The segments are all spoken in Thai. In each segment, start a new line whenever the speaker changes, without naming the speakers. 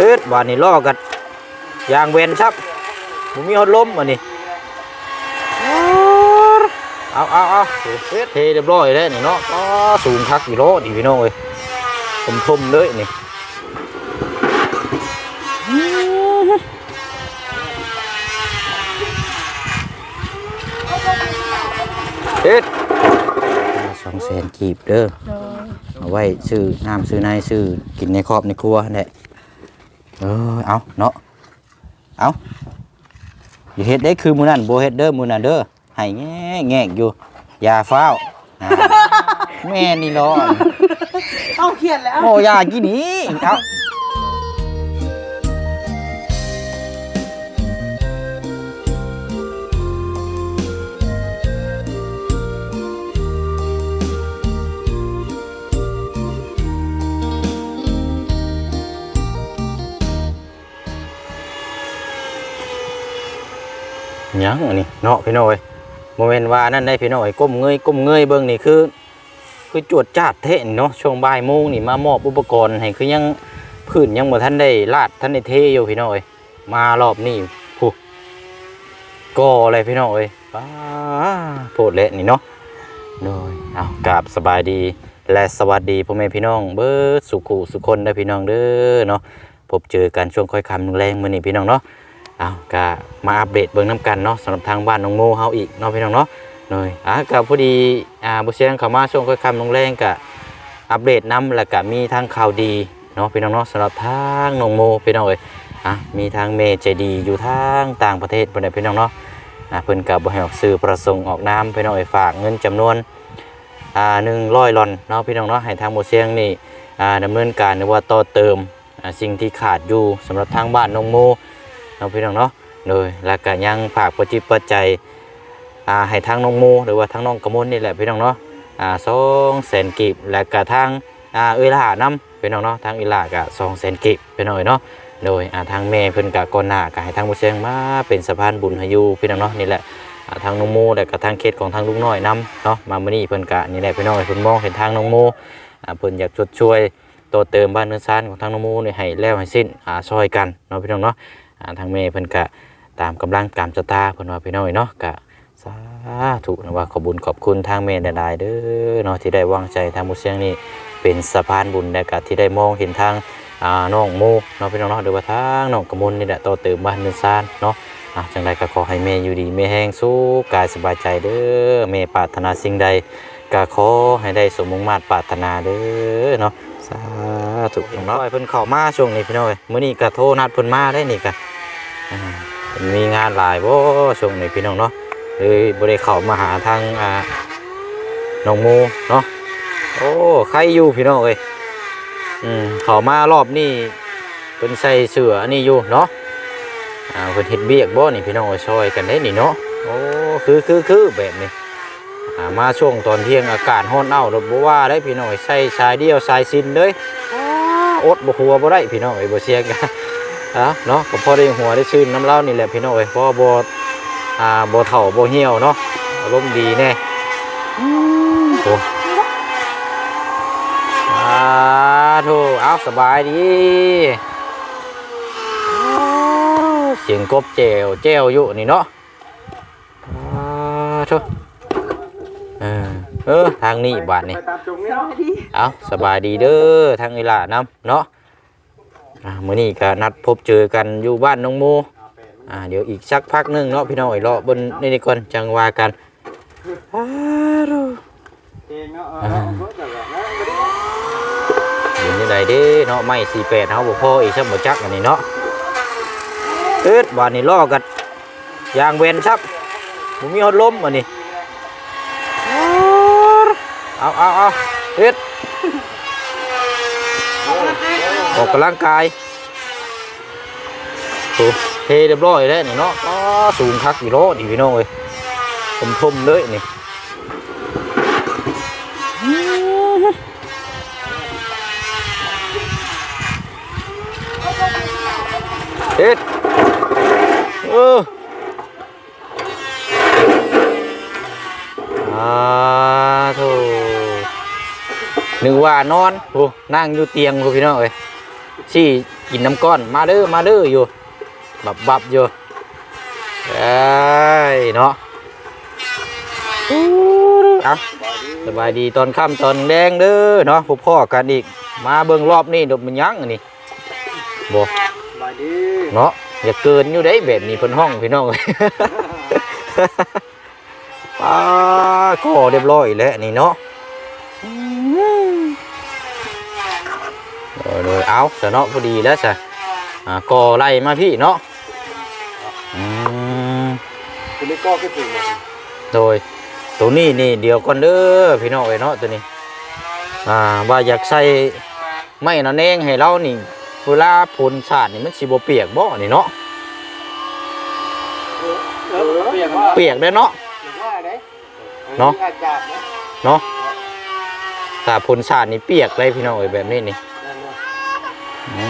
เฮ็ดบานนี้ล่อกันยางเวนครับบ่มีฮอดล้มอันนี้เอาเอาเอาเฮ็ดเทเรียบร้อยแล้วนี่เนาะก็สูงคักอยู่โลนี่พี่น้องเอ้ยทุ่มเลยนี่เฮ็ดสองแสนกีบเด้อเอาไว้ซื้อน้ำซื้อในซื้อกินในครอบในครัวนั่ะ เออเอาเนาะเอาอย่าเฮ็ดได้คือมือนั่นโบเฮ็ดเด้อมือนั่นเด้อให้แง่แง่อยู่อย่าฟ้าวอ่าแม่นี่เนาะ
เอาเขียนแล้ว
โอ้อยากินนี้เอา ยังอันนี้เนาะพี่น้อยโมเมนต์ว่านั่นได้พี่น้อยก้มเงยก้มเงยเบิ่งนี่คือ คือจวดจาดเทนเนาะช่วงบ่ายโมงนี่มามอบอุปกรณ์ให้คือยังพื้นยังบ่ทันได้ลาดทันได้เทอยู่พี่น้อยมารอบนี้ผู้ก่ออะไรพี่น้อยป้าโพดเละนี่เนาะโดยเอากราบสบายดีและสวัสดีพ่อแม่พี่น้อง เบิดสุขุสุคนได้พี่น้องเด้อเนาะพบเจอกันช่วงค่อยคำแรงมื้อนี้พี่น้องเนาะ เอาก็มาอัปเดตเบิ่งน้ำกันเนาะสำหรับทางบ้านน้องโมเฮาอีกเนาะพี่น้องเนาะเลยอะก็พอดีอ่าบุเชียงเขามาช่วงค่อยคำลงแรงกะอัปเดตน้ำแล้วก็มีทางข่าวดีเนาะพี่น้องเนาะสำหรับทางน้องโมพี่น้องเอ้ยอะมีทางเมย์ใจดีอยู่ทางต่างประเทศเพิ่นนะพี่น้องเนาะอะเพิ่นก็บ่ให้ออกสื่อประสงค์ออกนามพี่น้องเอ้ยฝากเงินจำนวนอ่า100ลอนเนาะพี่น้องเนาะให้ทางบุเชียงนี่อ่าดำเนินการหรือว่าต่อเติมอ่าสิ่งที่ขาดอยู่สำหรับทางบ้านน้องโม นาะพี่น้องเนาะโดยแล้วก็ยังฝากปัจจิตปัจจัยอ่าให้ทางน้องโมหรือว่าทางน้องกระมวลนี่แหละพี่น้องเนาะอ่าสองแสนกีบและกรทางอ่าเอล่าน้ำพี่น้องเนาะทางเอลากะสองแสนกีบพี่น้องเอ้ยเนาะโดยอ่าทางแม่เพิ่นกะก่อนหน้ากะให้ทางบุเชียงมาเป็นสะพานบุญให้อยู่พี่น้องเนาะนี่แหละทางน้องโมและกะทางเขตของทางลุงน้อยนํเนาะมามื้อนี้เพิ่นกะนี่แหละพี่น้องเพิ่นมองเห็นทางน้องโมอ่าเพิ่นอยากชดช่วยโตเติมบ้านเนื้อซานของทางน้องโมนี่ให้แล้วให้สิ้นอ่าซอยกันเนาะพี่น้องเนาะ ทางแม่เพิ่นกะตามกำลังตามสตาเพิ่นว่าพี่น้อยเนาะกะสาธุนะว่าขอบุญขอบคุณทางเมนดายเด้อเนาะที่ได้วางใจทางมุเสียงนี่เป็นสะพานบุญและก็ที่ได้มองเห็นทางอ่าน้องโมเนาะพี่น้องเนาะหรือว่าทางน้องกมลนี่แหละต่อเติมบ้านเนินซานเนาะอะจังใดก็ขอให้เมย์อยู่ดีเมย์แห้งสู้กายสบายใจเด้อเมย์ปรารถนาสิ่งใดก็ขอให้ได้สมมุ่งมาตรปรารถนาเด้อเนาะสาธุเนาะเพิ่นเข้ามาช่วงนี้พี่น้อยมื้อนี้ก็โทรนัดเพิ่นมาได้นี่ก็อ่าเพิ่น มีงานหลายบ่ช่วงนี้พี่น้องเนาะเลยบริเข้ามาหาทางอ่าน้องโมเนาะโอ้ใครอยู่พี่น้องเอ้ยอืมเขามารอบนี้เป็นใส่เสื้ออันนี้อยู่เนาะอ่าเป็นเฮ็ดเบียกบ่นี่พี่น้องเอ้ยช่วยกันได้นี่เนาะโอ้คือคือคือแบบนี้อ่ามาช่วงตอนเที่ยงอากาศร้อนเอารถบ่ว่าได้พี่น้องเอ้ยใส่สายเดียวสายซินเลยอ้าอดบ่หัวบ่ได้พี่น้องเอ้ยบ่เสียกัน อะเนาะก็พอได้หัวได้ชื่นน้ำเล่านี่แหละพี่น้องเอ้ยเพราะว่าบ่อ่าโบเถ่าโบเหี่ยวเนาะอารมณ์ดีแน่โอ้อาทูเอาสบายดีเสียงกบเจวเจวอยู่นี่เนาะอาทูเออเออทางนี้บาทนี่
สวัสดี
เอาสบายดีเด้อทางอีหล่าน้ำเนาะ อ่ามื้อนี้ก็นัดพบเจอกันอยู่บ้านน้องโมอ่าเดี๋ยวอีกสักพักหนึงเนาะพี่น้องไอ้เลาะบนนี่นี่ก่อนจังว่ากันอ้าวเดี๋ยวนี้ไหนเด้เนาะไม่สี่แปดเฮาบ่พออีกสักบ่จักอันนี้เนาะเอิดบานนี้ล่อกันยางเวนซับบ่มีฮอดลมอันนี้เอาเอาเอาเอิด ออกกำลังกายโอ้เทเรียบร้อยแล้วนี่เนาะก็สูงคักอยู่โลนี่พี่น้องเอ้ยผมทมๆเลยนี่เฮ็ดเอออาโธ่นึกว่านอนโอ้นั่งอยู่เตียงพี่น้องเอ้ย ซี่กินน้ำก้อน มาเด้อมาเด้ออยู่ บับบับอยู่เอ้ยเนาะอู้เอาสบายดีตอนค่ำตอนแดงเด้อเนาะพบพ่อกันอีก มาเบิ่งรอบนี้ดมมันยังอันนี้บ่
บายดี
เนาะอย่าเกินอยู่ได้แบบนี้เพิ่นห้องพี่น้องเอ้ยป้าก็เรียบร้อยแล้วนี่เนาะ โดยโดยเอาซะเนาะพอดีแล้วซะอ่าก็ไล่มาพี่เนาะอืม
คุณนี่ก็คือถึงเลย
โดยตัวนี้นี่เดี๋ยวก่อนเด้อพี่น้องเอ้ยเนาะตัวนี้อ่าว่าอยากใส่ไม้นั่นเองให้เรานี่เวลาผลสาดนี่มันสิบ่เปียกบ่นี่เนาะ
เออเปลี่ยนว่า
เปียกได้อเนาะ
ว่าได
เนาะ
อาจารย์นะ
เนาะถ้าผลสาดนี่เปียกเลยพี่น้องเอ้ยแบบนี้นี่
นั่นเนาะ
อื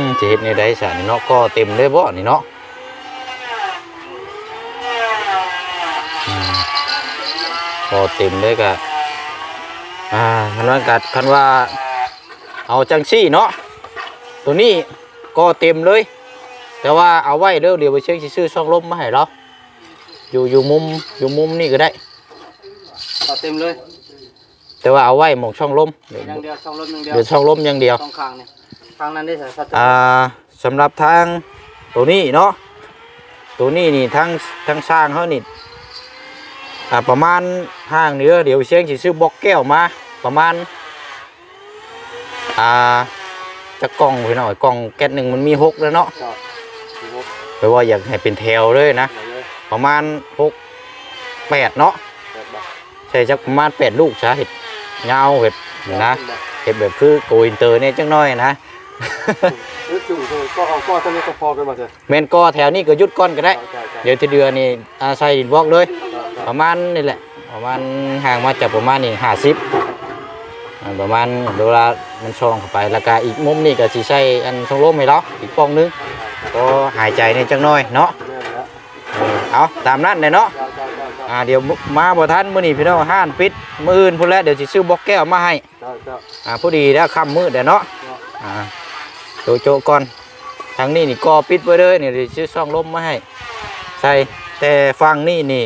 มจะเฮ็ดในใดสาดนี่เนาะก็เต็มเลยบ่นี่เนาะอืมก็เต็มเลยกะอ่าคันว่ากัดคันว่า เอาจังซี่เนาะตัวนี้ก็เต็มเลย แต่ว่าเอาไว้เด้อเดี๋ยวไปเช็คสิซื้อช่องลมมาให้เราอยู่อยู่มุมอยู่มุมนี่ก็ได้
ต่อเต็มเลย
แต่ว่าเอาไว้หมองช่องลมเดี๋ยว
อย่างเดียวสองรถอย่างเดียว
เดี๋ยวช่องลมอย่างเดียว
สองข้างเนี่ย ข้างนั้นได้ใส่สัตว์
อ่าสำหรับทางตัวนี้เนาะตัวนี้นี่ทั้งทั้งสร้างเขานี่อ่าประมาณห้างเนื้อเดี๋ยวเชียงสิซื้อบล็อกแก้วมาประมาณอ่าจะกล่องพี่น้อยกล่องแก๊สหนึ่งมันมีหกแล้วเนาะ
จอดถือว่า
แปลว่าอยากให้เป็นแถวเลยนะ
ไหนเลย
ประมาณหกแปดเนาะ
เปิดบ่
ใช่จักประมาณแปดลูกซะเห็ดเงาเห็ดนะเห็ดแบบคือโกอินเตอร์เนี่ยจังน้อยนะ
เออจุ่ก็เอาก็ตัวนี้ก็พอกันมาเถอะ
แมนก็แถวนี้ก็ยุดก้อนก็ได้ เดี๋ยวที่เดือนนี่อาศัยดินบล็อกเลย ประมาณนี่แหละ ประมาณห่างมาจากประมาณนี่ห้าสิบประมาณเวลามันช่องเข้าไปแล้วก็อีกมุมนี่ก็สิใช้อันช่องลมให้เราอีกปองนึงก็หายใจในจังน้อยเนาะ
เอา
ตามนั้นเลยเนาะอ่าเดี๋ยวมาบ่ทันมื้อนี้พี่น้องห้านปิดมื้ออื่นพุ่นแล้วเดี๋ยวสิซื้อบล็อกแก้วมาให้อ่าพอดีแล้วค่ำมืดเดี๋ยวเนาะอ่า โจโจก่อนทางนี้นี่ก็ปิดไว้เลยนี่เดี๋ยวซื้อช่องลมมาให้ ใส่แต่ฟังนี่นี่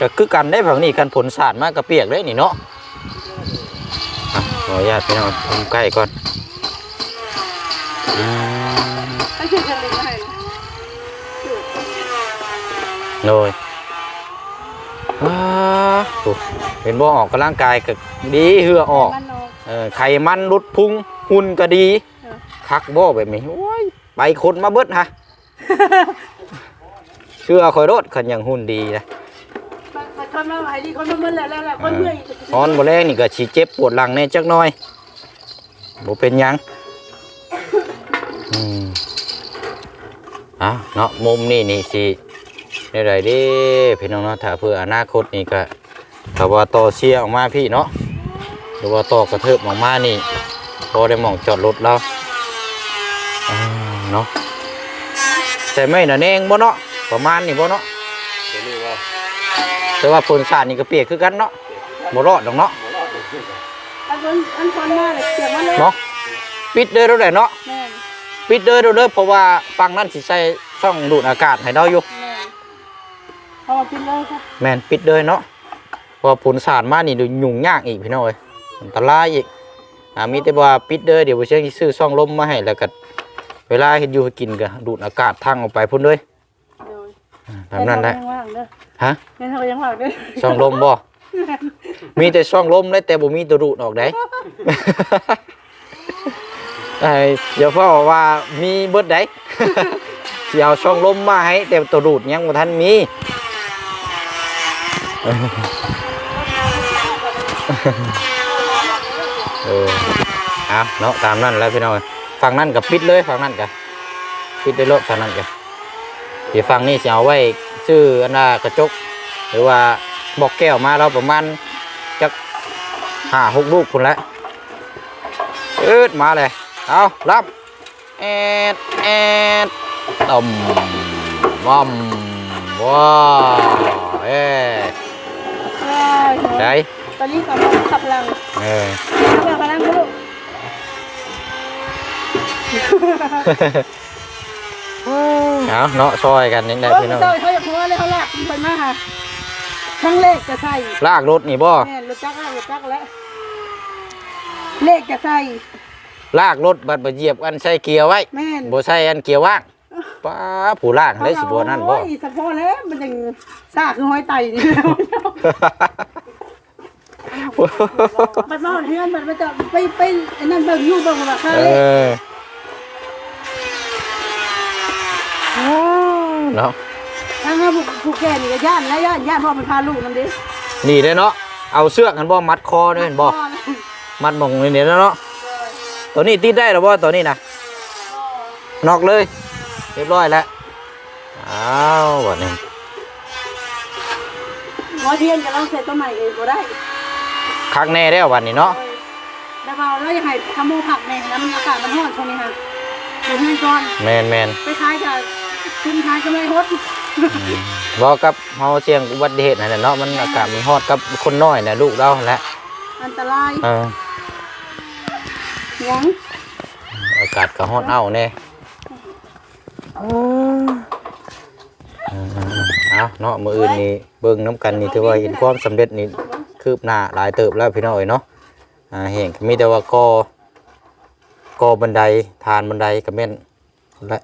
ก็คือกันได้ฝั่งนี้กันผลสาดมากกระเปียกได้นี่เนาะขออนุญาตพี่น้องผมใกล้ก่อนอืม
ไม่ใช่จะลิงให้นะ
โดยว้าโอ้เป็นบ่ออกกำลังกายก็ดีเหือออกเออไขมันลดพุงหุ่นก็ดี คักบ่แบบนี้โอ้ยไปคนมาเบิดฮะ เชื่อคอยรถขันอย่างหุ่นดีนะ
ไปคนมาไหวดีคนมาเมื่อแล้วแล้วแล้วคนเมื่อย
นอนบ่แรงนี่ก็สิเจ็บปวดหลังแน่จักหน่อยบ่เป็นหยังอืมอะเนาะมุมนี่นี่สิได้ไรเด้พี่น้องเนาะถ้าเพื่ออนาคตนี่ก็ถ้าว่าต่อเสียออกมาพี่เนาะหรือว่าต่อกระเทิบออกมานี่พอได้หมองจอดรถเราอ่า เนาะแต่ไม่น่ะแนงบ่เนาะประมาณนี่บ่เนาะ
เดี๋ยวนี้ว่า
แต่ว่าฝนสาดนี่ก็เปียกคือกันเนาะบ่รอดดอกเนาะ
หมดแล้วเดี๋ยวนี้
อันคนอันคนมาเลยเสียมาเลย
เนาะปิดเด้อเด้อเนาะ
แม่น
ปิดเด้อเด้อเด้อเพราะว่าฟังนั่นสิใส่ช่องดูดอากาศให้เราอยู่
แม่นเอามากินเลยครับ
แม่นปิดเด้อเนาะเพอผลสาดมานี่ดูยุ่งยากอีกพี่น้องเอ้ยอันตรายอีกอ่ามีแต่ว่าปิดเด้อเดี๋ยวบ่เชื่อสิซื้อช่องลมมาให้แล้วก็ เวลาเฮ็ดอยู่เฮ็ดกินก็ดูดอากาศทางออกไปพุ่นเลย
โดย
อ่าตามนั้นได้
ยังว่างเด้อ
ฮะ
แม่นเขาก็ยังว่างเด้อ
ช่องลมบ่ มีแต่ช่องลมเลยแต่บ่มีตัวดูดออกได้ ไอ้อย่าเฝ้าว่ามีเบิดได้ สิเอาช่องลมมาให้แต่ตัวดูดยังบ่ทันมี เออเอาเนาะตามนั้นแหล้วพี่น้อง ฝั่งนั้นกับปิดเลยฝั่งนั้นกับปิดได้รถฝั่งนั้นกับที่ฝั่งนี้จะเอาไว้ซื้ออันน่ะกระจก หรือว่าบอกแก้วมาเราประมาณจักห้าหกลูกคุณแล้วเอิดมาเลยเอารับแอดแอดต่มบอมว้าวเอ้ย
ใช่
ได้
ตอนนี้กำลังขับหลัง
เออ
ขับหลังกำลังลูก
เอาเนาะซอยกันนี่แหละ
เออ
พี่น้อง
เจ้าเขาอยากหัวเลยเขาลากไปมาค่ะทั้งเลขจะใส่
ลากรถนี่บ่
แม่นรถจักรแล้วรถจักรแล้วเลขจะใส่
ลากรถบัดบ่เหยียบอันใส่เกียร์ไว้
แม่น
บ่ใส่อันเกียร์ว่างป้าผู้ล่างได้สิบ่นั่นบ่
โอ้ยสะโพกแล้วมันยังซากคือห้อยไตนี่แล้วมันมาเฮือนมันไปจะไปไปไอ้นั่นเบิ่งอยู่เบิ่งว่าค่ะ
เออ เนาะ
ทางเฮาผู้ผู้แก่นี่ก็ย่านแล้วย่านย่านพ่อมันพาลูกนำดิ
นี่เด้อเนาะเอาเสือกกันบ่มัดคอเด้อเห็นบ่มัดหมองนี่เด้อเนาะตัวนี้ติดได้หรอบ่ตัวนี้นะนอกเลย เรียบร้อยแล้วอ้าวบัดนี้
หมอเทียนจะลองเสร็จตัวใหม่เองบ่ได้
คักแน่แล้วบัดนี้เนาะ
แล้วเราแล้วยังไงทำหมูผักในน้ำอากาศมันร้อนช่วงนี้ค่ะเดี๋ยวให้ก่อน
แม่นแม่น
ไปขายกับ คุณขายก็ไม่ฮด
บ่กับเฮาเสี่ยงอุบัติเหตุนั่นแหละเนาะมันอากาศมันฮอดกับคนน้อยน่ะลูกเราแหละ
อันตราย
เออ
หยัง
อากาศก็ฮอดเอาแน่เอาเนาะมื้ออื่นนี่เบิ่งน้ำกันนี่ถือว่าเห็นความสำเร็จนี่คืบหน้าหลายเติบแล้วพี่น้อยเนาะอ่าเห็นก็มีแต่ว่าก่อก่อบันไดทานบันไดก็แม่นและ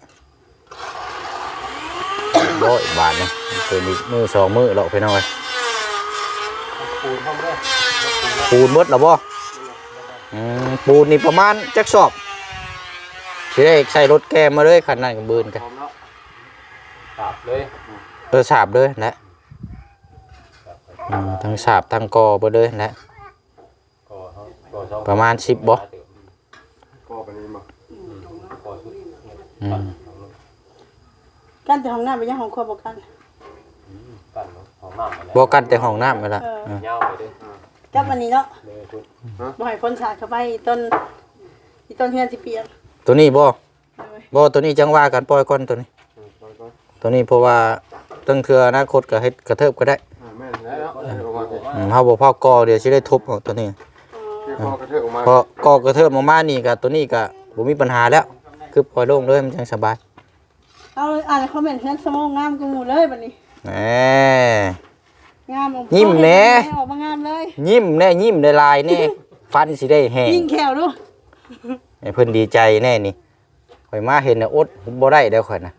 ร้อยบาทนี่เป็นอีกมือสองมือหรอกพี่น้อย
ปูนทำได้
ปูนมดแล้วบ่อืมปูนนี่ประมาณจักสอบสิได้ใส่รถแกมมาเลยคันนั้นกับบืนกัน
ร้อมแล้วตับเลย
เออสาบเลยแหละทั้งสาบทั้งกอบ่เลยแหละประมาณ10บ่
ก่อไปนี้มา
อืม
กันแต่ห้องน้ำไปยังห้องครัวบ่กัน
กันเนาะของน้ำมาแล้ว
บ่กันแต่ห้องน้ำนั่นล่ะ
เออ
เออ
เงาไปด้วย
จับวันนี้เนาะ
เลยคุณ
บ่ให้คนสาดเข้าไปอีต้นอีต้นเฮือนสิเปียก
ตัวนี้บ่
เอาไว้
บ่ตัวนี้จังว่ากันปล่อยก่อนตัวนี้
ก่อนก่อน
ตัวนี้เพราะว่าตั้งเทื่ออนาคตก็เฮ็ดกระเทิบก็ได้
อ่าแม่นแล้วเออกมาสิ
อืมเฮาบ่พอกอเดี๋ยวสิได้ทุบเอาตัวนี้
คือพอกระเทอะออกมา
พอกอกระเทิบออกมานี่ก็ตัวนี้ก็บ่มีปัญหาแล้ว คือปล่อยโล่งเลยมันจังสบาย
เอาอ่านคอมเมนต์เฮือนสมองงามกูหมู่เลยบัดนี้
แหม
งาม
ยิ้มแหน่
ออกมางามเลย
ยิ้มแน่ยิ้มได้ลายแน่ ฟันสิได้แห้ง
ยิ่งแขวดู
ให้เพิ่นดีใจแน่นี่ข่อยมาเห็นน่ะอดบ่ได้แล้วข่อยน่ะ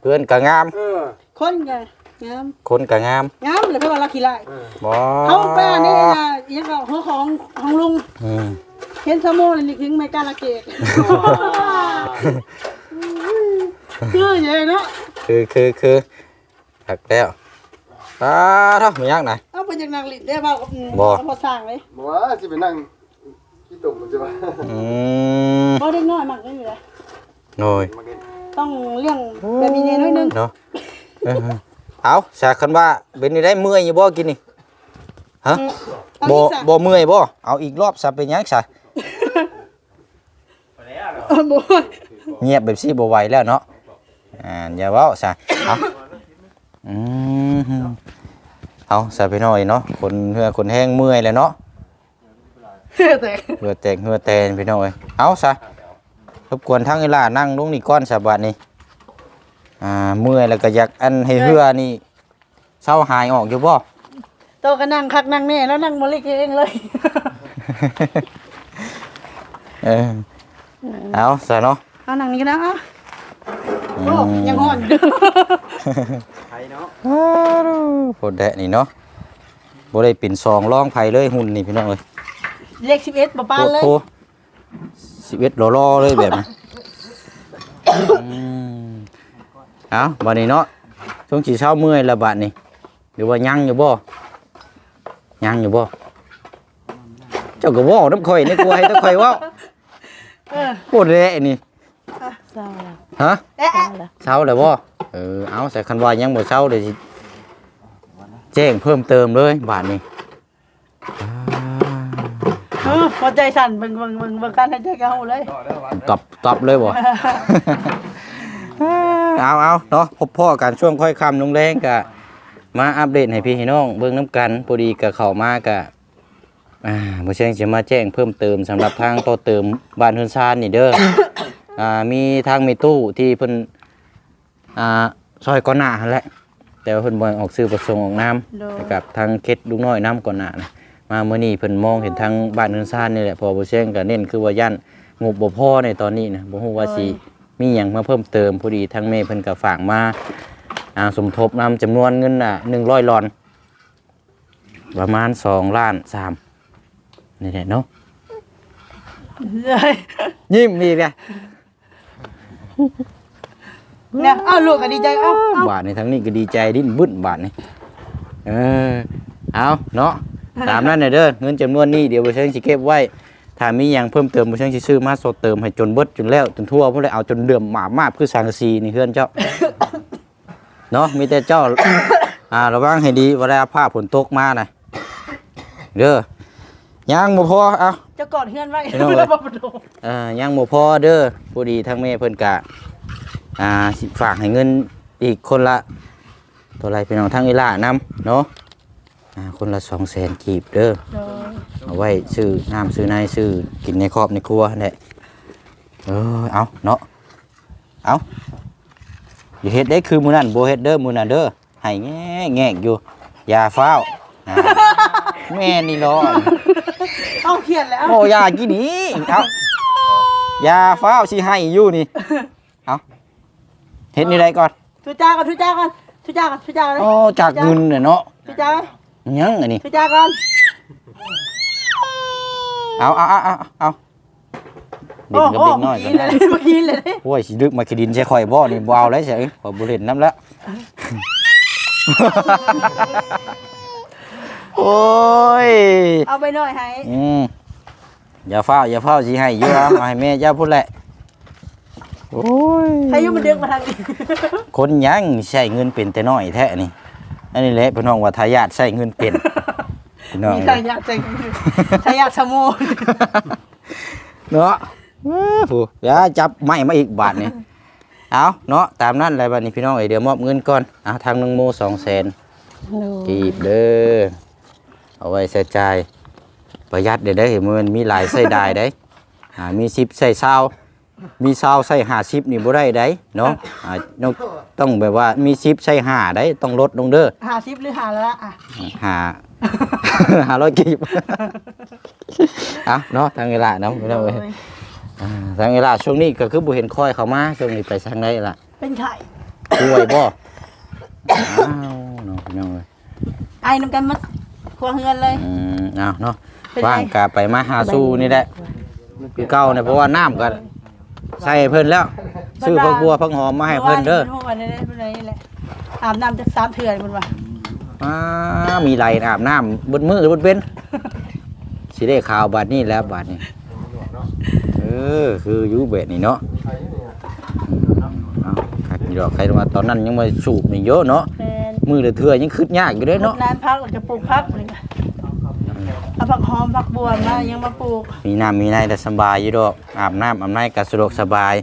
เพื่อนก็งาม
เออ
คนก็งาม
คนก็งาม
งามเลยเพิ่นว่าเราขี้ไล่
เออ
บ่
เขาแป้นี่นะยังก็หัวของของลุง
อืม
เห็นสมอเลยนี่ถึงไม่กล้าละเกะ คืออย่างเนาะ
คือคือคือหักแล้วตาเท่ามันยากน่ะ
เอาไปจากนางลิดได้บ่ากับ
บ่
พอสร้างเลย
บอกว่าจะไปนั่งที่ตุ่มมันจะมา
อืม
บ่ได้น้อยมากเลยอยู่แล้ว
หน่อย
มากิน
ต้องเลี้ยงแบบนี้น้อยนึง
เนาะเออเอาสาคันว่าเป็นนี่ได้เมื่อยอยู่บ่กินนี่ฮะ
เอา
บ่
อีกซะ
บ่เมื่อยบ่เอาอีกรอบซะเป็นหยังซะ
เออบ่
เงียบแบบซี่บ่ไหวแล้วเนาะ อ่าอย่าเว้าซะเอาอืมเอาซะไปหน่อยเนาะคนเหือคนแห้งเมื่อยแล้วเนาะ
แต่
เหือแตกเหือแตนพี่น้อยเอาซะรบกวนทั้งเวลานั่งลงนี่ก้อนซะบัดนี้อ่าเมื่อยแล้วก็อยากอันให้เหือนี่เศร้าหายออกอยู่บ่
โตก็นั่งคักนั่งแน่แล้วนั่งบ่เลิกเองเลย
เออเอาซะเนาะ
เอานั่งนี่ก็ได้อะ
อื
โอ้
ม
ยังอ่อนอยู่
ไทยเนาะ
โพดแดะนี่เนาะบ่ได้ปิ่นซองร่องไผเลยหุ่นนี่พี่น้องเอ้ย
เลข11บ่ปานเลย
โคตรสิบเอ็ดรอๆเลยแบบนี้อืมเอาบัดนี้เนาะช่วงสีเช้าเมื่อยและบัดนี้หรือว่ายังอยู่บ่ยังอยู่บ่เจ้าก็เว่าน้ำข่อยนี่กลัวให้แตะข่อยเว่า
เออ
โคตรแดะนี่
เศร้าแล้ว
ฮะ
เอ๊ะ
เช้าแล้วบ่เออเอาใส่คันว่ายังบ่เช้าเดี๋ยวสิแจ้งเพิ่มเติมเลยบาทนี้อ่า
เออพอใจสั่นเบิ่งเบิ่งเบิ่งเบิ่งการหายใจกระหูเลย
ต่อแล้ววัน
ตอบตอบเลยบ่เอาเอาเนาะพบพ่อกันช่วงค่อยคำลงแรงกะมาอัปเดตให้พี่ให้น้องเบิ่งน้ำกันพอดีกับเข้ามากะอ่าบ่เชิงจะมาแจ้งเพิ่มเติมสำหรับทางต่อเติมบ้านเฮือนซานนี่เด้ออ่า มีทางมีตู้ที่เพิ่นอ่าซอยก่อนหน้าหั่นแหละ แต่ว่าเพิ่นบ่ให้ออกซื้อประสงค์ออกน้ำ
โดย
แล้วกับทางเค็ดลูกน้อยน้ำก่อนหน้านะมามื้อนี้เพิ่นมองเห็นทางบ้านเนินซ่านนี่แหละพอบ่เชียงก็เน้นคือว่าย่านงบบ่พอในตอนนี้นะบ่ฮู้ว่าสิมีหยังมาเพิ่มเติมพอดีทางแม่เพิ่นก็ฝากมาอ่าสมทบนำจำนวนเงินน่ะ100ลอน ประมาณ2ล้าน3นี่แหละเนาะ
เลย
ยิ้มอีกอะ
เนี่ยอ้าวลูกก็ดีใจเอ้าเอ้า
บาทในทั้งนี้ก็ดีใจดิ้นบึ้นบาทนี่เออเอาเนาะตามนั้นน่ะเด้อเงินจำนวนนี้เดี๋ยวบ่เชิงสิเก็บไว้ถ้ามีหยังเพิ่มเติมบ่เชิงสิซื้อมาสดเติมให้จนเบิดจนแล้วจนทั่วพุ่นเลยเอาจนเดือมหมามาบคือสังกะสีนี่เฮือนเจ้าเนาะมีแต่เจ้าอ่าระวังให้ดีเวลาผ้าฝนตกมาน่ะเด้อ ยังบ่พอเอา
เจะกอดเฮือนไว้
ไม่ต้องเลย
แล้วบ่ประตู
เอ่อยังบ่พอเด้อผู้ดีทั้งแม่เพิ่นกะอ่าสิฝากให้เงินอีกคนละตัวไรพี่น้องทั้งอีหล่านํเนาะอ่าคนละ200,000กีบเด้อ
โดย
เอาไว้ซื้อน้ำซื้อในซื้อกินในครอบในครัวนั่นแหละเออเอาเนาะเอาอย่าเฮ็ดได้คือมื้อนั้นบ่เฮ็ดเด้อมื้อนั้นเด้อให้แง่แงกอยู่อย่าฟ้าวอ่าแม่นี่ร้อน
เอ้าเขียนแล้ว
โอ้ยากินนี่เอายาฟ้าวสิให้อยู่นี่เอาเฮ็ดนี่ได้ก่อน
ทุจ้ากันทุจ้ากันทุจ้ากันทุจ้ากันเลย
โอ้จากเงินน่ะเนาะ
ทุจ้ากัน
ยังอันนี้
ทุจ้ากัน
เอาเอาเอาเอาเอาเด็
โอ้
กกับ
โห
เด็กน้อย
เมื่
กั
อนกี้เลย
นะ
เมื่อกี้เลย
โอ้ยสิดึกมาขี้ดินใช้ข่อยบ่นี่บ่เอาแล้วเฉยขอยบ่เล่นน้ำแล้ว โอ้ย
เอาไปหน่อยให้
อืมอย่าฟ้าวอย่าฟ้าวสิให้อยู่เอาเอาให้แม่เจ้าพูดแหละโอ้ย
ให้อยุ่มันดึงมาทางนี้
คนยังใช้เงินเป็นแต่น้อยแท้นี่อันนี้แหละพี่น้องว่าทายาทใช้เงินเป็นพี่น้อง
มีทายาทใจทายาทสมุน
เนาะเอ้อผู้อย่าจับไม้มาอีกบาทนี่เอาเนาะตามนั้นเลยบัดนี้พี่น้องเอ้ยเดี๋ยวมอบเงินก่อนเอาทางนึงโมสองแสนกีบเด้อ เอาไว้ใส่ใจายประหยัดเด้อได้อเห็นมันมีหลายใส่ได้ได้อ่ามีสิบใส่เศร้ามีเศร้าใส่ห้าสิบนี่บ่ได้ได้เนาะอ่าต้องต้องแบบว่ามีสิบใส่ห้าได้ต้องลดลงเด้อ
หาซิปหรือหาละอะ
หาหาร้อยกีบเอาเนาะทางเวลาเนาะไม่ต้องไป
โดย
อ่าทางเวลาช่วงนี้ก็คือบุเห็นคอยเขามาช่วงนี้ไปทางไหนล่ะ
เป็นไข่
ป่วยบ่ อ้าวเนาะพี่น้องเอ้ย
ไอ้น้ำกันมาครั วเฮือนเลย
อืมเอาเนาะ
เป็นไง
ว่างกะไปมาหาสู้นี่แหละคือเก่าเนี่ยเพราะว่าน้ำก็ใส่ให้เพิ่นแล้วซื้อพักบัวพักหอมมาให้เพิ่นเด้อ
เมื่อวานนี้เพิ่นเลยนี่แหละอาบน้ำจากสามเถื่อนมันว่า
อ่ามีไหลอาบน้ำบนมือบนเบ็นสิได้ข่าวบาดนี้แล้วบาดนี้เออคืออยู่เบ็ดนี่เนาะเอาคักนี่ดอกใครว่าตอนนั้นยังมาสูบนี่เยอะเนาะ
แฟน
มือเดือเถื่อยังคืดยากอยู่เด้
ปลู
เนาะ
กน้ำพักแล้วก็ปลูกพักเลยค่ะเอาผักหอมผักบัวมายังมาปลูก
มีน้ำมีในแต่สบายอยู่ดอกอาบน้ำอาบในก็สะดวกสบาย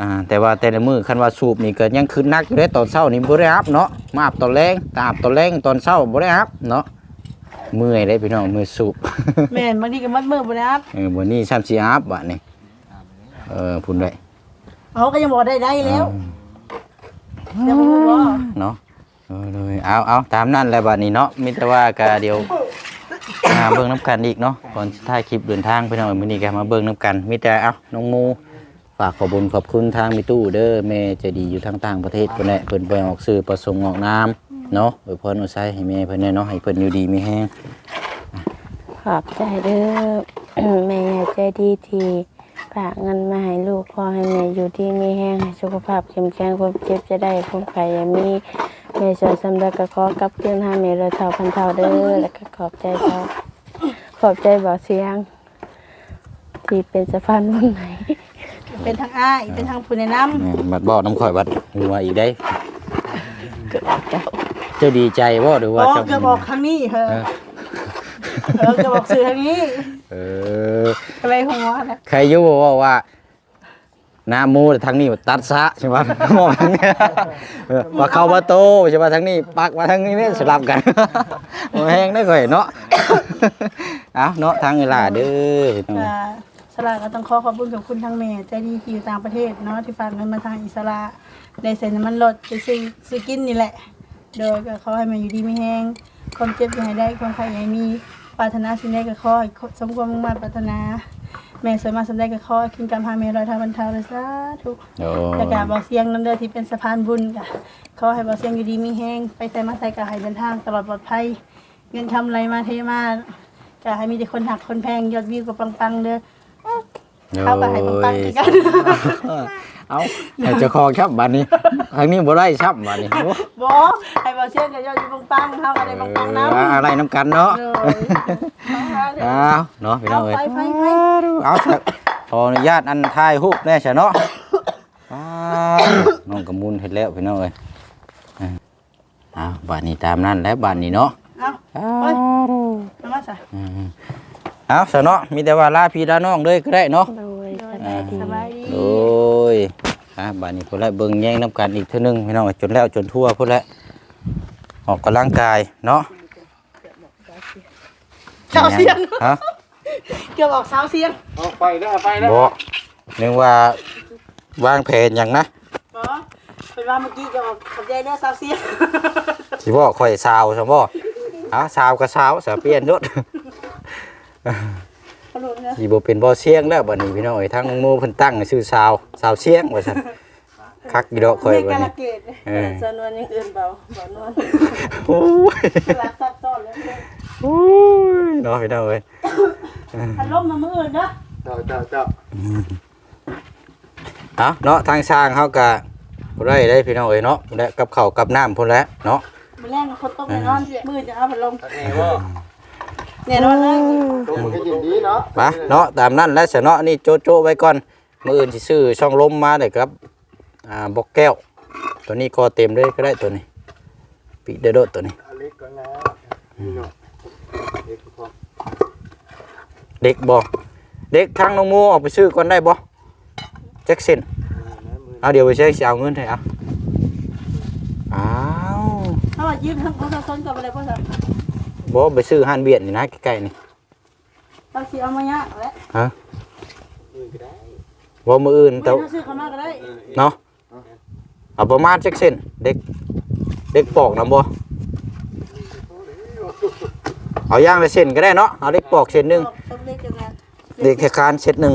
อ่าแต่ว่าแต่ละมือคันว่าสูบนี่ก็ยังคืดนักอยู่เด้ตอนเช้านี่บ่ได้อาบเนาะมาอาบตอนแรงตาอาบตอนแรงตอนเช้าบ่ได้อาบเนาะเมื่อยได้พี่น้องมือสูบ
แม่นบางทีก็มัดมือบ่ได้ครับ
เออวันนี้ช่ำสีอาบบัดนี่เออพุ่นได้
เขาก็ยังบอกได้ได้แล้วเดี๋ยวมันบ่
เนาะ เออเลยเอาเอาตามนั่นแหละบัดนี้เนาะมีแต่ว่าก็เดี๋ยวมาเบิ่งน้ำกันอีกเนาะก่อนสิถ่ายคลิปเดินทางไปหน่อยมื้อนี้ก็มาเบิ่งน้ำกันมีแต่เอาน้องหมูฝากขอบุญขอบคุณทางมิตู้เด้อแม่ใจะดีอยู่ทางต่างประเทศเพิ่นแหละเพิ่นไปออกสื่อประสงค์ออกน้ำเนาะอวยพรอวยไสให้แม่เพิ่นแน่เนาะให้เพิ่นอยู่ดีมีแฮง
ขอบใจเด้อแม่ใจดีที่ ฝากเงินมาให้ลูกขอให้แม่อยู่ที่มีแห้งให้สุขภาพเข้มแข็งความเจ็บจะได้ความไข่อย่ามีแม่ช่วยสำเร็จก็ขอกลับคืนให้แม่เราเท่าพันเท่าเด้อแล้วก็ขอบใจเขาขอบใจบ่อเสียง ที่เป็นสะพานบุญไหน
เป็นทางอ้ายเป็นทางผู้แนะนำ
แม่บัดบ่น้ำข่อยบัดหัวอีกได้เจ้าดีใจบ่หรือว่า
อ๋อ
เจ้า
เกือบออกครั้งนี้เหรอ
เออ
เออเกือบออกสื่อทางนี้
เออ
ก็เลยหัวนะ
ใครอยุบว่าว่าหน้ามูทางนี้ตัดซะใช่ไหมมองทางนี้เออมาเข้าประตูใช่ไหมทางนี้ปักมาทางนี้เนี่ยสลับกันโอ้แห้งได้ก่อยเนาะเอาเนาะทางเวลาเด้อพี่น้อง
อ่าสระก็ต้องขอขอบคุณกับคุณทางแม่ใจดีที่อยู่ต่างประเทศเนาะที่ฝากเงินมาทางอิสระได้ใส่น้ำมันรถไปซื้อซื้อกินนี่แหละ โดยก็ขอให้แม่อยู่ดีไม่แห้งความเจ็บอย่าให้ได้ความไข้อย่าให้มี ปรารถนาสิ่งใดก็ขอให้สมความมุ่งมั่นปรารถนา แม่สวยมากสำได้ก็ขอให้กินกำพาเมรอยทางบรรเทาเลยสาธุ
โอ้
แต่กาบอกเสียงน้ำเดือที่เป็นสะพานบุญกะขอให้บอกเสียงอยู่ดีมีแห้งไปแต่มาใส่กะให้เดินทางตลอดปลอดภัย เงินทำอะไรมาเทมากะให้มีแต่คนหักคนแพงยอดวิวก็ปังๆเด้อเข้ากับให้ปังๆคือกัน
เอาให้เจ้าของชับบัดนี้ทางนี้บ่ได้ชับบัดนี้โอ้
บอให้บอกเสียงกับยอดวิวปังๆเข้ากับได้ปังๆน้ำ
เอออะไรน้ำกันเนาะ
เลย
เอาเนาะพี่น้
เอา
องเอ้ย
ไปไปไป
เอาสักขออนุญาตอันถ่ายรูปแน่ใช่เนาะอ้าวน้องกำมุนเฮ็ดแล้วพี่น้องเอ้ยอ่าเอาบัดนี้ตามนั้นแล้วบัดนี้เนาะ
เอา
อ้า
ไป
ว
เอามาซะ
อืมเอาซะเนาะมีแต่ว่าลาพี่ลาน้องเลยก็ได้เนาะ
โดยสบายดี
สบายดี
โอ้ยอะบัดนี้พุ่นละเบิ่งแย่งน้ำกันอีกเท่านึงพี่น้องจนแล้วจนทั่วพุ่นละออกกำลังกายเนาะ
เช้าเสียง
ฮะ
เกือบออกเช้าเสียง
เอาไปได้ไปได้
บ่นึกว่าวางแผนหยังนะ
บอเป็นว่าเมื่อกี้จะออกขับใจเด้อเช้าเสียง
สิบ่ข่อยสาวซะบ่อ้าสาวก็สาวสาเปลี่ยนยศ
ขลุ่นเนอะ
สิบ่เป็นบ่เสียงแล้วบัดนี้พี่น้องเอ้ยทางหมู่เพิ่นตั้งชื่อสาวสาวเสียงว่าซั่นคักอีดอกข่อย
เรียก
บัด
กาล
นี้
เกต
เออ
สนวนยังอื่นเบาเบานวล
โอ้ย
รักซับซ้อนเลย
โอ้ยเนาะพี่น้องเอ้ย
พัดลมมามืออื่นเนอะ
เจ้าเจ้าเจ้า
เอาเนาะทางสร้างเฮาก็บ่ได้ได้พี่น้องเอ้ยเนาะและกับข้าวกับน้ำพุ่นแหล้วเนาะ
มือแรกคนต้มแน่นอนมือจะเอาพัดลม
แน่ว่า
แน่นอนเลย
ตรงมันก็ยินดีเนาะ
มาเนาะตามนั้นแล้วเสยเนาะนี่โจโจไว้ก่อนมื้ออื่นสิซื้อช่องลมมาได้ครับอ่าบอกแก้ว ตัวนี้ก็เต็มเลยก็ได้ตัวนี้ปีเดอโดดตัวนี้
อเล็กก็นะนี่เนาะเล็กก็พอ
เด็กบ่เด็กทางน้องโมออกไปซื้อก่อนได้บ่แจ็คสันเอาเดี๋ยวไปเช็คสิเอาเงินให้เอาอ้าว
ถ้าว่ายืมทั้งคนทั้งคนกับอะไรพวกนั้น
บ่ไปซื้อห้านเบียดนี่นะใกล้ๆนี่
เราสิเอามาเนี้ยแหละ
ฮะบ่มื้ออื่น
ไม่
แต่
ต้องซื้อเขามาก็ได้
เนาะเอาประมาณแจ็คสันเด็กเด็กปอกนํบ่เอาย่างละเส้นก็ได้เนาะเอาเด็กปอกเส้นหนึง
ต้องเล็กกันนะ
เด็กแค่คานเส้นหนึง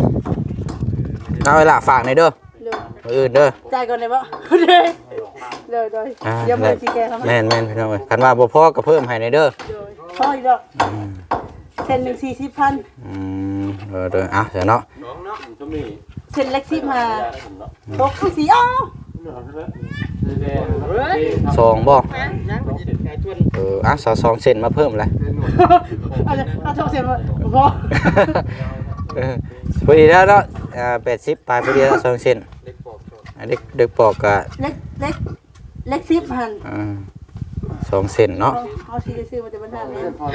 เอาไว้ละฝากในอยเด้อ
เร็ว
มื้ออื่นเด้อ
จ่ายก่อนเลยปะเลยเลยเลย
อ่า
เดี๋ยวมือสีแกเขามา
แม่นแม่นพี่น้องเอ้ยคันว่าบ่พอก็เพิ่มให้ในอยเด้อ
เลย พออีกดอกเส้นหนึ่งสี่สิบพัน
อืมเออเด้ออะเดี๋ยวเนาะ
น้องเนาะสมี
เส้นเล็กสิบมาตกสี่สี่อ้าว
เนาะใช่ไหมเฮ้ย
สองบ่
ยังไม่ได้ไก่ชวน
เอออะสอสองเส้นมาเพิ่มเลย
เป็นหนวด
อะไรเอาทองเส้นมาพอ
เออพอดีแล้วเนาะอ่าแปดสิบปลายพอดีแล้วสองเส้น
เล็กปอกชน
อันเด็กเด็กปอกก็
เล็กเล็กเล็กสิบพัน
อ่า สองเส้นเนาะ
เอาสีซื้อมาจะบรรทัดเลย
พอ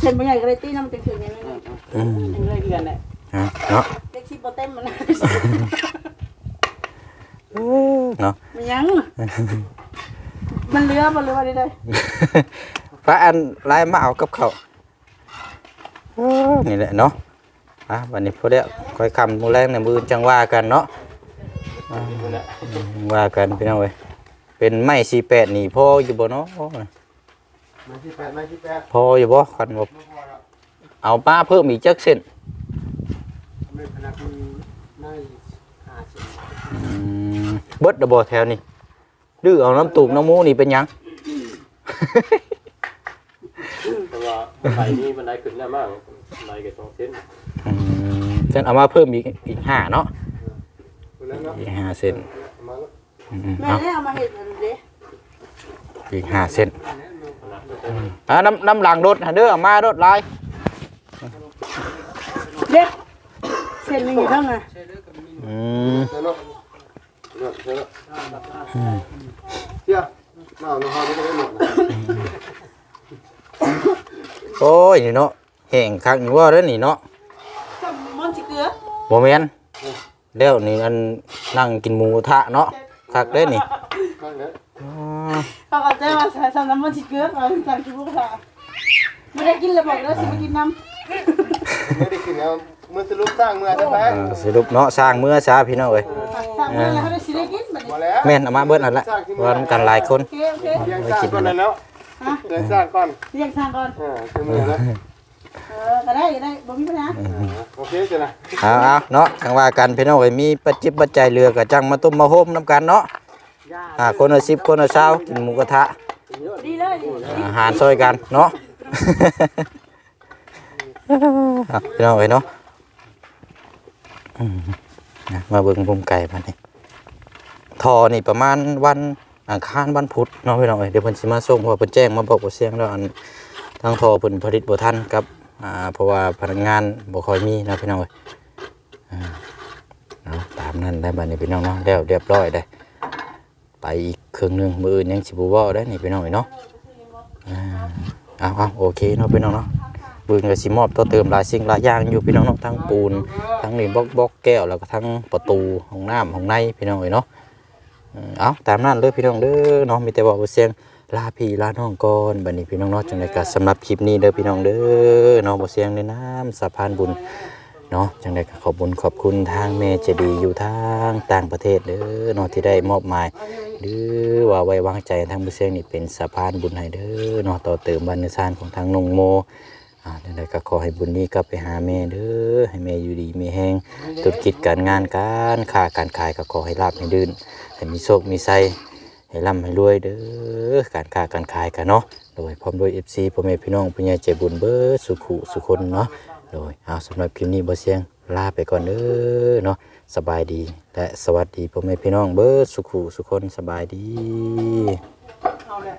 เส้นบางใหญ่ก็เลยตีน้ำมันจะถึงไงไม่รู้
อืม
ยังเลยเดือนแหละ
อะเนาะ
เล็กสิบโปเต็มมัน
เนาะ
มันยัง มันเลือมันเลือได้เลย
พระอันไล่มาเอากับเขาวเออนี่แหละเนาะอะวันนี้พอแล้วค่อยคำมูแรงในมือจังว่ากันเนาะอ่าว่ากันพี่น้องเว้ย เป็นไม้สี่แปดนี่พออยู่บ่เนาะ
มาที่แปดมาที่แปด
พออยู่บ่คันบ่เอาป้าเพิ่มอีกจักเส้น
ไม่พนักมีน่าหาสิ
อืมเบิดดอกบ่แถวนี้ดื้อเอาน้ำตูกน้ำหมูนี่เป็นหยัง
แต่ว่าไปนี่มันได้ขึ้นได้มากมันได้แค่สองเส้น
อืมเส้นเอามาเพิ่มอีกอีกห้าเนาะ
คนนั้นเนาะ
อีกห้าเส้น
มาแล้ว
อืม
แม่
เอา
ได้เอามาเห็ดอันเด้
อีกห้าเส้นอ่าน้ำน้ำหลังรถหาเด้อเอามารถลาย
เล็กเส้นหนึงอยู่เท่าไหร่
อืม
เนาะเนาะเนาะเจ้าน้าเราหาไม่ได้หมดนะ
โอ้ยนี่เนาะแห้งคักนี่ว่าเด้อนี่เนาะ
ก็มันสิเกลือ
บ่แม่นแล้วนี่อันนั่งกินหมูกระทะเนาะคักเด้อ นี่
ข้างนี้
อ๋อ
เขาก็จะมาใส่สำน้ำมันสิเกลือเอาสั่งที่พวกเขาไม่ได้กินเลยบอกแล้วสิไปกินน้
ไม่ได้ขึ้นแล้วมือสรุปสร้างเมื่อใช่ไหม
เออสรุปเนาะสร้างเมื่อซาพี่น้องเอ้ย
สั่งมาแล้วเขาได้สิได้กินบัดนี้
มาแล้ว
แม่นเอามาเบิดนั่นแหละว่านํกันหลายคน
โอเคโอเค
เลี้ยงสร้างก่อนเลยเนาะ
ฮะ
เลี้ยงสร้างก่อน
เรียกทางก่อน
อ่าคือมือแล้ว
เออก็ได้ก็ได้บ่มีปัญหา
โอเคจ้ะนะ
เอาเอาเนาะจังว่ากันพี่น้องเอ้ยมีปัจจิบปัจจัยเหลือก็จังมาต้มมาโฮมนํกันเนาะอ่าคนละ10คนละ20กินหมูกระทะ
ดีเลย
อาหารช่วยกันเนาะอะพี่น้องเอ้ยเนาะอืมนะมาเบิ่งบุมไก่มานี่ทอนี่ประมาณวันอังคารวันพุธเนาะพี่น้องเอ้ยเดี๋ยวเพิ่นสิมาส่งเพราะว่าเพิ่นแจ้งมาบอกว่าเสียงแล้วอันทางทอเพิ่นผลิตบ่ทันกับ อ่าเพราะว่าพนักงานบ่ค่อยมีนะพี่น้องเอ้ยอ่าเอาตามนั้นได้บัดนี้พี่น้องเนาะแล้วเรียบร้อยได้ไปอีกเครึ่องหนึงมืออื่นยังสิบ่เว้าได้นี่พี่น้องเอ้ยเนาะเอาเอาโอเคเนาะพี่น้องเนาะปืนกับสิมอบตัวเติมหลายสิ่งหลายอย่างอยู่พี่น้องเนาะทั้งปูนทั้งนี่บล็อกบล็อกแก้วแล้วก็ทั้งประตูห้องน้ำห้องในพี่น้องเอ้ยเนาะเอาตามนั้นเลยพี่น้องเด้อเนาะมีแต่บอกเสียง ลาพี่ลาน้องก่อนบัดนี้พี่น้องเนาะจังไดก็สำหรับคลิปนี้เด้อพี่น้องเด้อเนาะบ่เสียงในน้ำสะพานบุญเนาะจังไดก็ขอบคุญขอบคุณทางเมเจดีอยู่ทางต่างประเทศเด้อเนาะที่ได้มอบหมายหรือว่าไว้วางใจทางบุเซียงนี่เป็นสะพานบุญให้เด้อเนาะต่อเติมบรรณสานของทางนงโมอ่าใดๆก็ขอให้บุญนี้กลับไปหาแม่เด้อให้แม่อยู่ดีมีแห้งธุรกิจการงานการค้าการขายก็ขอให้ราบให้ดื่นให้มีโชคมีไส ให้ร่ำให้รวยเด้อการค้าการขายกันเนาะโดยพร้อมด้วย FC พ่อแม่พี่น้องผู้ใหญ่ใจบุญเบิร์สุขุสุคนเนาะโดยเอาสำหรับคลิปนี้บ่เสียงลาไปก่อนเด้อเนาะสบายดี และสวัสดีพ่อแม่พี่น้องเบิร์สุขุสุคนสบายดี
เอาเลย